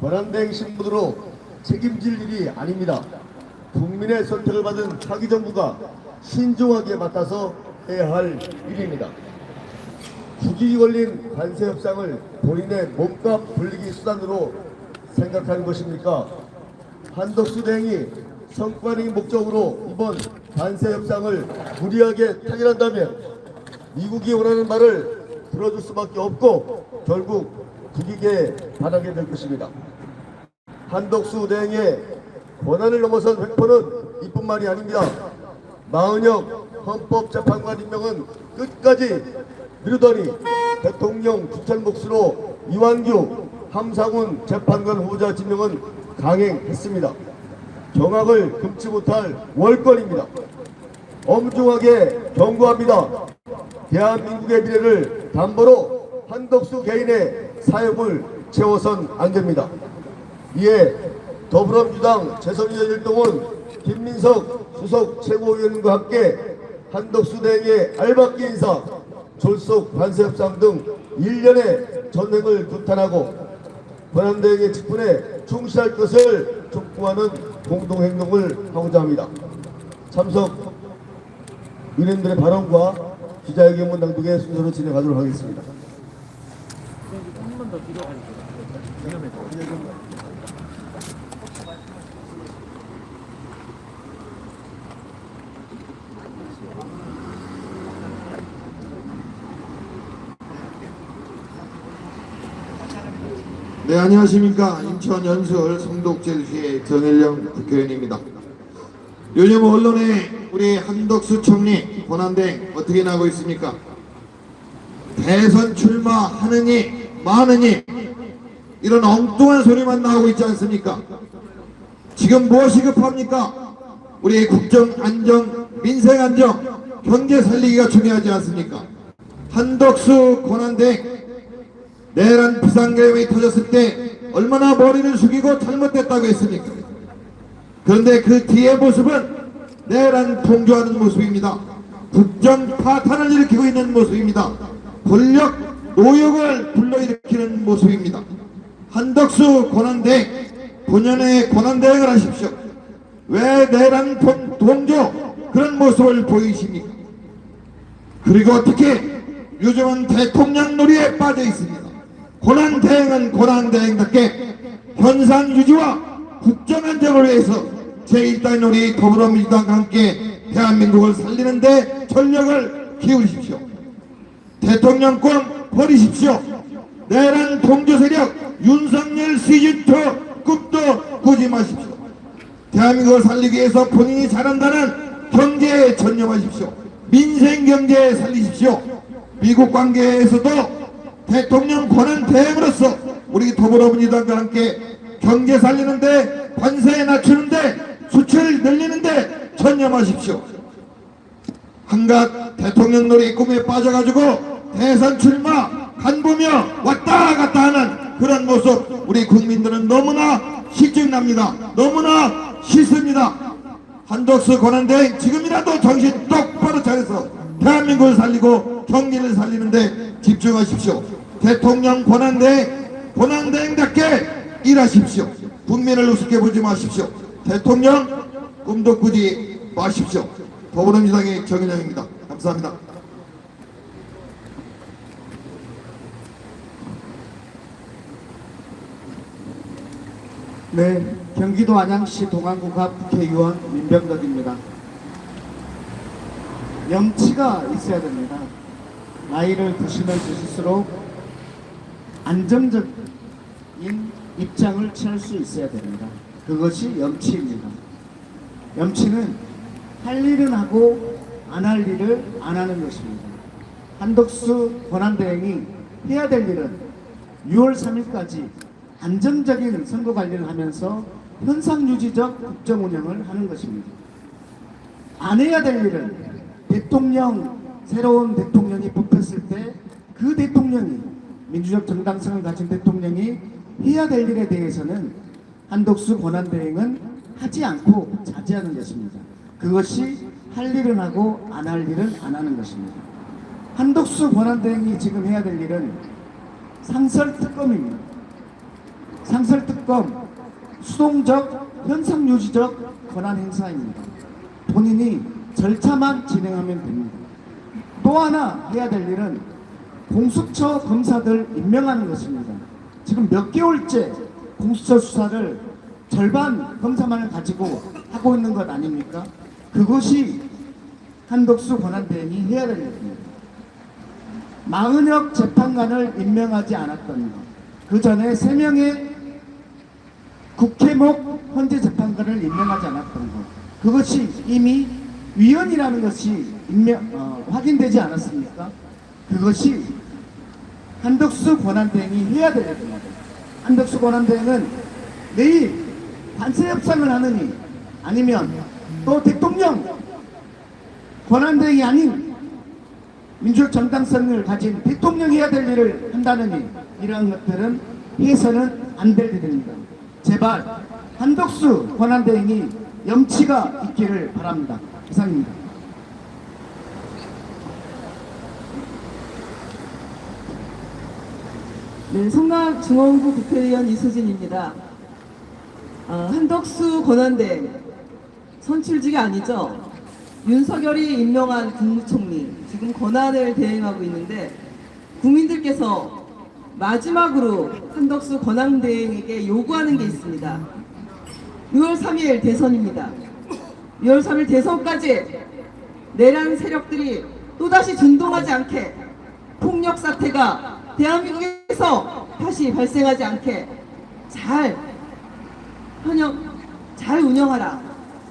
권한대행 신분으로 책임질 일이 아닙니다. 국민의 선택을 받은 차기 정부가 신중하게 맡아서 해야 할 일입니다. 국익이 걸린 관세 협상을 본인의 몸값 불리기 수단으로 생각하는 것입니까? 한덕수 대행이 성과적인 목적으로 이번 관세 협상을 무리하게 타결한다면 미국이 원하는 말을 들어줄 수밖에 없고 결국 국익에 반하게 될 것입니다. 한덕수 대행의 권한을 넘어선 횡포는 이뿐 말이 아닙니다. 마은혁 헌법재판관 임명은 끝까지 미루더니 대통령 주찬 몫으로 이완규 함상훈 재판관 후보자 지명은 강행했습니다. 경악을 금치 못할 월권입니다. 엄중하게 경고합니다. 대한민국의 미래를 담보로 한덕수 개인의 사역을 채워선 안 됩니다. 이에 더불어민주당 재선위원 일동은 김민석 수석 최고위원과 함께 한덕수 대행의 알박기 인사, 졸속 관세협상 등 일련의 전횡을 규탄하고 권한 대행의 직분에 충실할 것을 촉구하는 공동행동을 하고자 합니다. 참석 의원님들의 발언과 기자회견문 낭독의 순서로 진행하도록 하겠습니다. 네 안녕하십니까 인천 연수을 성독제주시의 정일령 국회의원입니다. 요즘 언론에 우리 한덕수 총리 권한대 어떻게 나고 있습니까? 대선 출마하느니 마느니 이런 엉뚱한 소리만 나오고 있지 않습니까? 지금 무엇이 급합니까? 우리 국정 안정, 민생 안정, 경제 살리기가 중요하지 않습니까? 한덕수 권한대 내란 비상계획이 터졌을 때 얼마나 머리를 숙이고 잘못됐다고 했습니까? 그런데 그 뒤의 모습은 내란 통조하는 모습입니다. 국정 파탄을 일으키고 있는 모습입니다. 권력 노역을 불러일으키는 모습입니다. 한덕수 권한대행 본연의 권한대행을 하십시오. 왜 내란 통- 동조 그런 모습을 보이십니까? 그리고 어떻게 요즘은 대통령 놀이에 빠져 있습니다. 고난 대행은 고난 대행답게 현상 유지와 국정 안정을 위해서 제1단 우리 더불어민주당과 함께 대한민국을 살리는데 전력을 기울이십시오. 대통령권 버리십시오. 내란 동조 세력 윤석열 시즌2 꿈도 꾸지 마십시오. 대한민국을 살리기 위해서 본인이 잘한다는 경제에 전념하십시오. 민생 경제에 살리십시오. 미국 관계에서도 대통령 권한 대행으로서 우리 더불어민주당과 함께 경제 살리는데 관세 낮추는데 수출 늘리는데 전념하십시오. 한갓 대통령 놀이 꿈에 빠져가지고 대선 출마 간보며 왔다 갔다 하는 그런 모습 우리 국민들은 너무나 실증납니다. 너무나 싫습니다. 한덕수 권한대행 지금이라도 정신 똑바로 차려서 대한민국을 살리고 경기를 살리는데 집중하십시오. 대통령 권한대행 권한대행답게 일하십시오. 국민을 우습게 보지 마십시오. 대통령 꿈도 꾸지 마십시오. 더불어민주당의 정인영입니다. 감사합니다. 네, 경기도 안양시 동안국합 국회의원 민병덕입니다. 염치가 있어야 됩니다. 나이를 드시면 드실수록 안정적인 입장을 취할 수 있어야 됩니다. 그것이 염치입니다. 염치는 할 일은 하고 안 할 일을 안 하는 것입니다. 한덕수 권한대행이 해야 될 일은 6월 3일까지 안정적인 선거 관리를 하면서 현상 유지적 국정 운영을 하는 것입니다. 안 해야 될 일은 대통령 새로운 대통령이 뽑혔을 때 그 대통령이 민주적 정당성을 가진 대통령이 해야 될 일에 대해서는 한덕수 권한대행은 하지 않고 자제하는 것입니다. 그것이 할 일은 하고 안 할 일은 안 하는 것입니다. 한덕수 권한대행이 지금 해야 될 일은 상설 특검입니다. 상설특검 수동적 현상 유지적 권한 행사입니다. 본인이 절차만 진행하면 됩니다. 또 하나 해야 될 일은 공수처 검사들 임명하는 것입니다. 지금 몇 개월째 공수처 수사를 절반 검사만을 가지고 하고 있는 것 아닙니까? 그것이 한덕수 권한대행이 해야 될 일입니다. 마은혁 재판관을 임명하지 않았던 것. 그 전에 세 명의 국회목 헌재 재판관을 임명하지 않았던 것. 그것이 이미 위헌이라는 것이 임명, 어, 확인되지 않았습니까? 그것이 한덕수 권한대행이 해야 될 일입니다. 한덕수 권한대행은 내일 반세 협상을 하느니 아니면 또 대통령 권한대행이 아닌 민주적 정당성을 가진 대통령이 해야 될 일을 한다느니 이러한 것들은 해서는 안 될 일입니다. 제발 한덕수 권한대행이 염치가 있기를 바랍니다. 이상입니다. 네, 성남중원구 국회의원 이수진입니다. 아, 한덕수 권한대 선출직이 아니죠. 윤석열이 임명한 국무총리 지금 권한을 대행하고 있는데 국민들께서 마지막으로 한덕수 권한대행에게 요구하는 게 있습니다. 6월 3일 대선입니다. 6월 3일 대선까지 내란 세력들이 또다시 준동하지 않게 폭력 사태가 대한민국에서 다시 발생하지 않게 잘 현역 잘 운영하라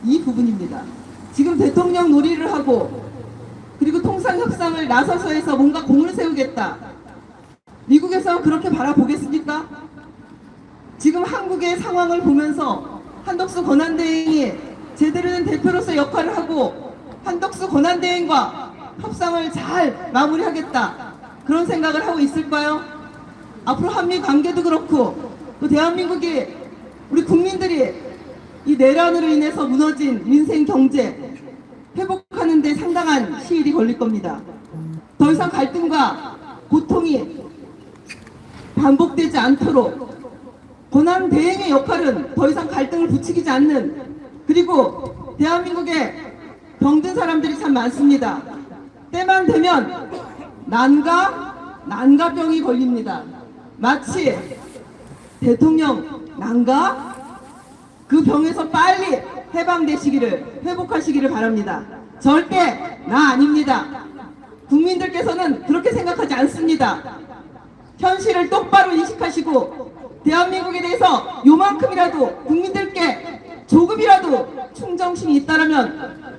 이 부분입니다. 지금 대통령 놀이를 하고 그리고 통상 협상을 나서서 해서 뭔가 공을 세우겠다. 미국에서 그렇게 바라보겠습니까? 지금 한국의 상황을 보면서 한덕수 권한대행이 제대로 된 대표로서 역할을 하고 한덕수 권한대행과 협상을 잘 마무리하겠다 그런 생각을 하고 있을까요? 앞으로 한미 관계도 그렇고 또 대한민국이 우리 국민들이 이 내란으로 인해서 무너진 민생 경제 회복하는 데 상당한 시일이 걸릴 겁니다. 더 이상 갈등과 고통이 반복되지 않도록 권한 대행의 역할은 더 이상 갈등을 부추기지 않는 그리고 대한민국에 병든 사람들이 참 많습니다. 때만 되면 난가 난가병이 걸립니다. 마치 대통령 난가 그 병에서 빨리 해방되시기를 회복하시기를 바랍니다. 절대 나 아닙니다. 국민들께서는 그렇게 생각하지 않습니다. 현실을 똑바로 인식하시고 대한민국에 대해서 요만큼이라도 국민들께 조금이라도 충정심이 있다라면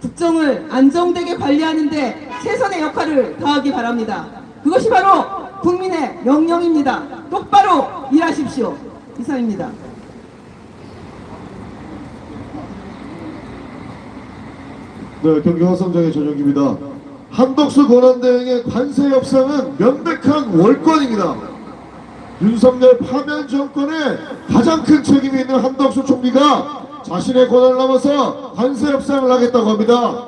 국정을 안정되게 관리하는데 최선의 역할을 다하기 바랍니다. 그것이 바로 국민의 명령입니다. 똑바로 일하십시오. 이상입니다. 네, 경기 화성장의 전용기입니다. 한덕수 권한대행의 관세 협상은 명백한 월권입니다. 윤석열 파면 정권의 가장 큰 책임이 있는 한덕수 총리가 자신의 권한을 넘어서 관세 협상을 하겠다고 합니다.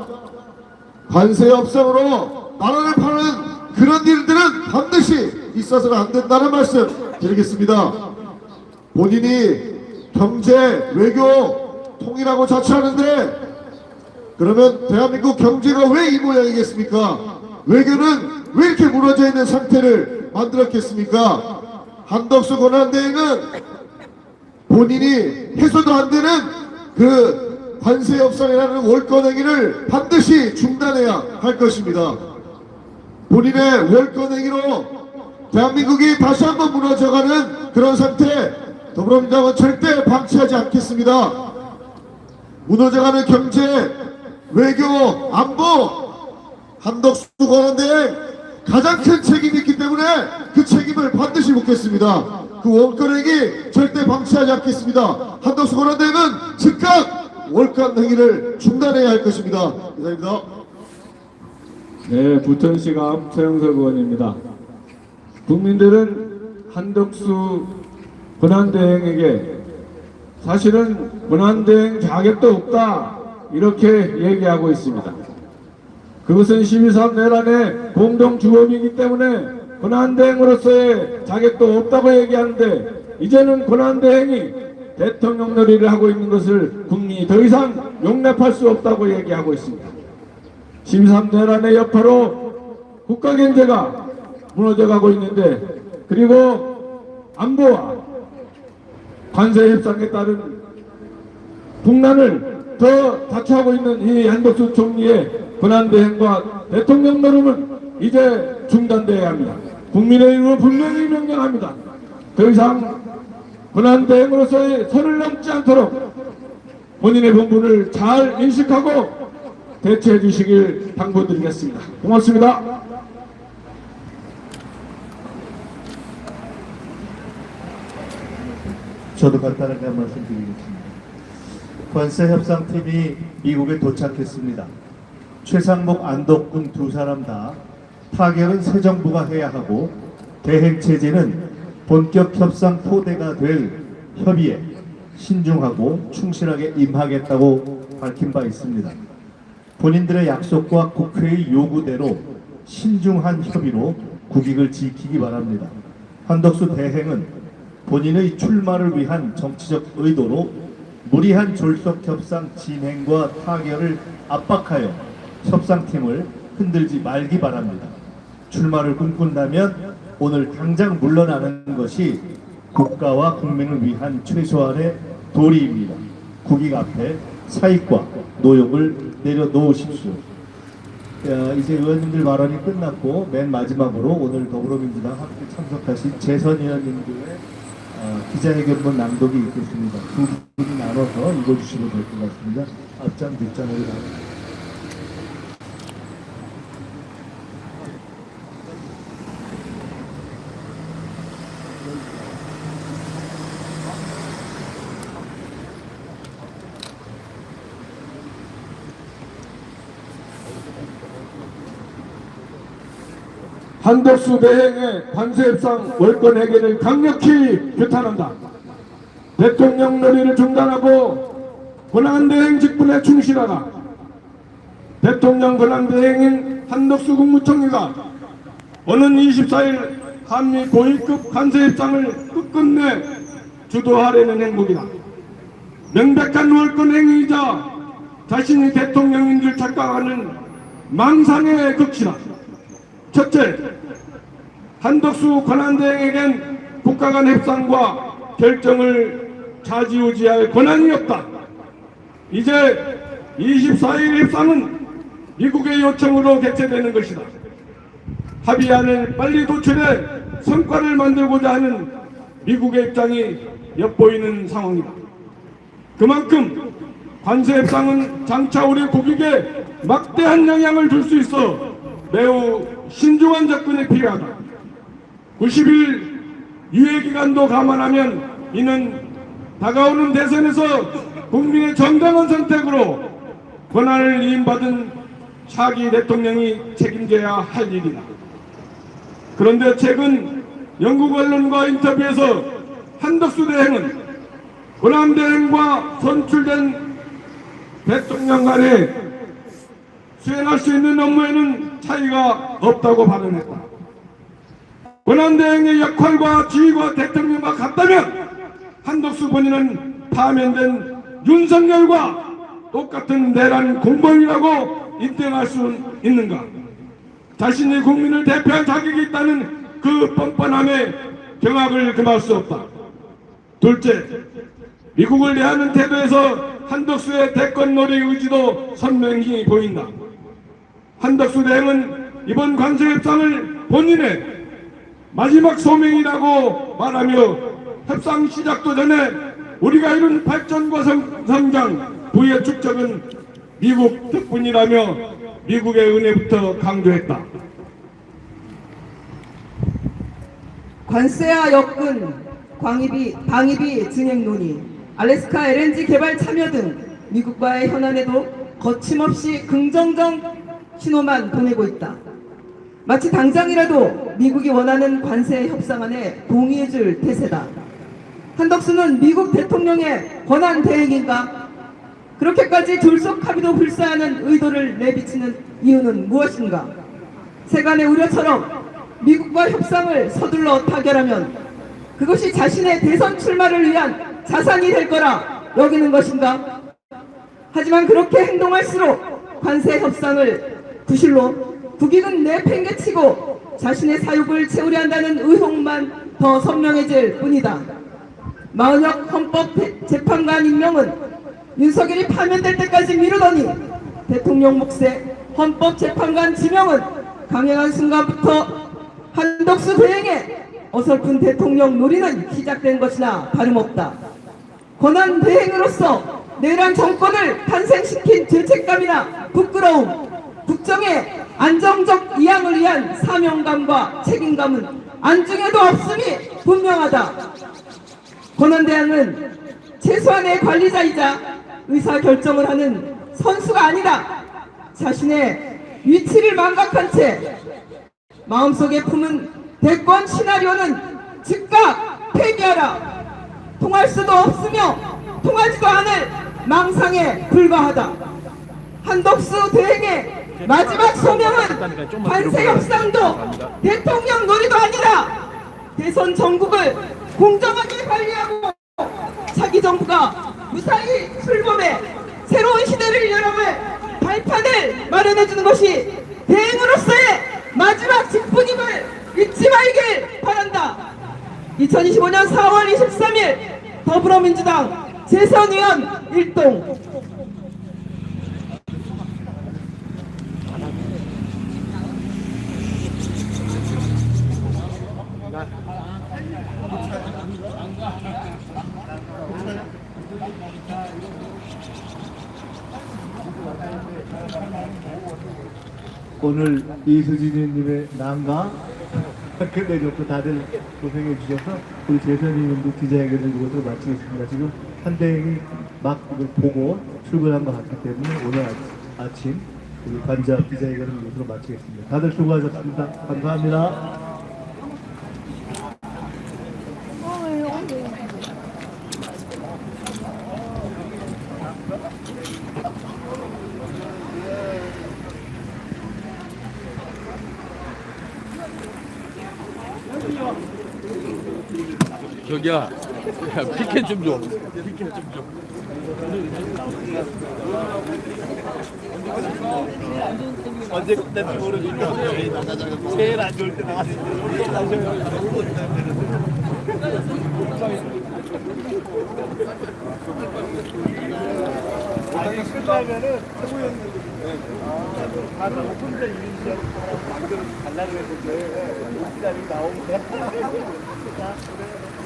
관세 협상으로 나라를 파는 그런 일들은 반드시 있어서는 안 된다는 말씀 드리겠습니다. 본인이 경제, 외교, 통일하고 자처하는데 그러면 대한민국 경제가 왜 이 모양이겠습니까? 외교는 왜 이렇게 무너져 있는 상태를 만들었겠습니까? 한덕수 권한대행은 본인이 해서도 안 되는 그 관세 협상이라는 월권 행위를 반드시 중단해야 할 것입니다. 본인의 월권 행위로 대한민국이 다시 한번 무너져가는 그런 상태 더불어민주당은 절대 방치하지 않겠습니다. 무너져가는 경제, 외교, 안보, 한덕수 권한대행 가장 큰 책임이 있기 때문에 그 책임을 반드시 묻겠습니다. 그 원권행위 절대 방치하지 않겠습니다. 한덕수 권한대행은 즉각 월권 행위를 중단해야 할 것입니다. 이상입니다. 네, 부천시감 최영석 의원입니다. 국민들은 한덕수 권한대행에게 사실은 권한대행 자격도 없다 이렇게 얘기하고 있습니다. 그것은 12.3 내란의 공동 주범이기 때문에 권한대행으로서의 자격도 없다고 얘기하는데 이제는 권한대행이 대통령 놀이를 하고 있는 것을 국민이 더 이상 용납할 수 없다고 얘기하고 있습니다. 심삼대란의 여파로 국가 경제가 무너져가고 있는데 그리고 안보와 관세 협상에 따른 국난을 더 자초하고 있는 이 한덕수 총리의 권한대 행과 대통령 노름은 이제 중단돼야 합니다. 국민의힘은 분명히 명령합니다. 더 이상 권한대행으로서의 선을 넘지 않도록 본인의 본분을 잘 인식하고 대처해 주시길 당부드리겠습니다. 고맙습니다. 저도 간단하게 한 말씀 드리겠습니다. 관세 협상팀이 미국에 도착했습니다. 최상목, 안덕군 두 사람 다 타결은 새 정부가 해야 하고 대행 체제는 본격 협상 토대가 될 협의에 신중하고 충실하게 임하겠다고 밝힌 바 있습니다. 본인들의 약속과 국회의 요구대로 신중한 협의로 국익을 지키기 바랍니다. 한덕수 대행은 본인의 출마를 위한 정치적 의도로 무리한 졸속 협상 진행과 타결을 압박하여 협상팀을 흔들지 말기 바랍니다. 출마를 꿈꾼다면 오늘 당장 물러나는 것이 국가와 국민을 위한 최소한의 도리입니다. 국익 앞에 사익과 노역을 내려놓으십시오. 야, 이제 의원님들 발언이 끝났고 맨 마지막으로 오늘 더불어민주당 함께 참석하신 재선 의원님들의 어, 기자회견문 낭독이 있겠습니다. 두 분이 나눠서 읽어주시면 될 것 같습니다. 앞장 뒷장으로 나눠. 한덕수 대행의 관세협상 월권 해결을 강력히 규탄한다. 대통령 놀이를 중단하고 권한대행 직분에 충실하라. 대통령 권한대행인 한덕수 국무총리가 오는 24일 한미 고위급 관세협상을 끝끝내 주도하려는 행복이다. 명백한 월권 행위이자 자신이 대통령인 줄 착각하는 망상의 극치다. 첫째, 한덕수 권한대행에겐 국가 간 협상과 결정을 좌지우지할 권한이 없다. 이제 24일 협상은 미국의 요청으로 개최되는 것이다. 합의안을 빨리 도출해 성과를 만들고자 하는 미국의 입장이 엿보이는 상황이다. 그만큼 관세 협상은 장차 우리 국익에 막대한 영향을 줄 수 있어 매우 신중한 접근이 필요하다. 90일 유예 기간도 감안하면 이는 다가오는 대선에서 국민의 정당한 선택으로 권한을 위임받은 차기 대통령이 책임져야 할 일이다. 그런데 최근 영국 언론과 인터뷰에서 한덕수 대행은 권한 대행과 선출된 대통령 간에 수행할 수 있는 업무에는 차이가 없다고 발언했다. 권한대행의 역할과 지위가 대통령과 같다면 한덕수 본인은 파면된 윤석열과 똑같은 내란 공범이라고 인정할 수 있는가? 자신이 국민을 대표할 자격이 있다는 그 뻔뻔함에 경악을 금할 수 없다. 둘째, 미국을 대하는 태도에서 한덕수의 대권놀이 의지도 선명히 보인다. 한덕수 대행은 이번 관세 협상을 본인의 마지막 소명이라고 말하며 협상 시작도 전에 우리가 이룬 발전과 성, 성장, 부의 축적은 미국 덕분이라며 미국의 은혜부터 강조했다. 관세와 역근, 광입이, 방입이 진행 논의, 알래스카 LNG 개발 참여 등 미국과의 현안에도 거침없이 긍정적 신호만 보내고 있다. 마치 당장이라도 미국이 원하는 관세 협상안에 동의해줄 태세다. 한덕수는 미국 대통령의 권한 대행인가? 그렇게까지 졸속 합의도 불사하는 의도를 내비치는 이유는 무엇인가? 세간의 우려처럼 미국과 협상을 서둘러 타결하면 그것이 자신의 대선 출마를 위한 자산이 될 거라 여기는 것인가? 하지만 그렇게 행동할수록 관세 협상을 부실로 국익은 내팽개치고 자신의 사욕을 채우려 한다는 의혹만 더 선명해질 뿐이다. 마은혁 헌법재판관 임명은 윤석열이 파면될 때까지 미루더니 대통령 몫의 헌법재판관 지명은 강행한 순간부터 한덕수 대행의 어설픈 대통령 놀이는 시작된 것이나 다름없다. 권한 대행으로서 내란 정권을 탄생시킨 죄책감이나 부끄러움, 국정의 안정적 이양을 위한 사명감과 책임감은 안중에도 없음이 분명하다. 권한대행은 최소한의 관리자이자 의사 결정을 하는 선수가 아니다. 자신의 위치를 망각한 채 마음속에 품은 대권 시나리오는 즉각 폐기하라. 통할 수도 없으며 통하지도 않을 망상에 불과하다. 한덕수 대행의 마지막 소명은 관세 협상도 대통령 놀이도 아니다. 대선 전국을 공정하게 관리하고 차기 정부가 무사히 출범해 새로운 시대를 열어갈 발판을 마련해주는 것이 대행으로서의 마지막 직분임을 잊지 말길 바란다. 2025년 4월 23일 더불어민주당 재선의원 일동 오늘 이수진님의 난가 끝내줬고 다들 고생해 주셔서 우리 재선이님도 기자회견을 이것으로 마치겠습니다. 지금 한대행이 막 보고 출근한 것 같기 때문에 오늘 아- 아침 우리 관자 기자회견을 이것으로 마치겠습니다. 다들 수고하셨습니다. 감사합니다. 저기야, 야, 피켓 좀 줘. 피켓 좀 줘. 언제 끝날지 모르니까 제일 안 좋을 때 나왔을 때 아니 끝나면은 최고였는데 다들 오픈자 이미지하고 만들어 달라고 했는데 오픈자이 나오면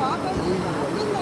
Bỏ cái?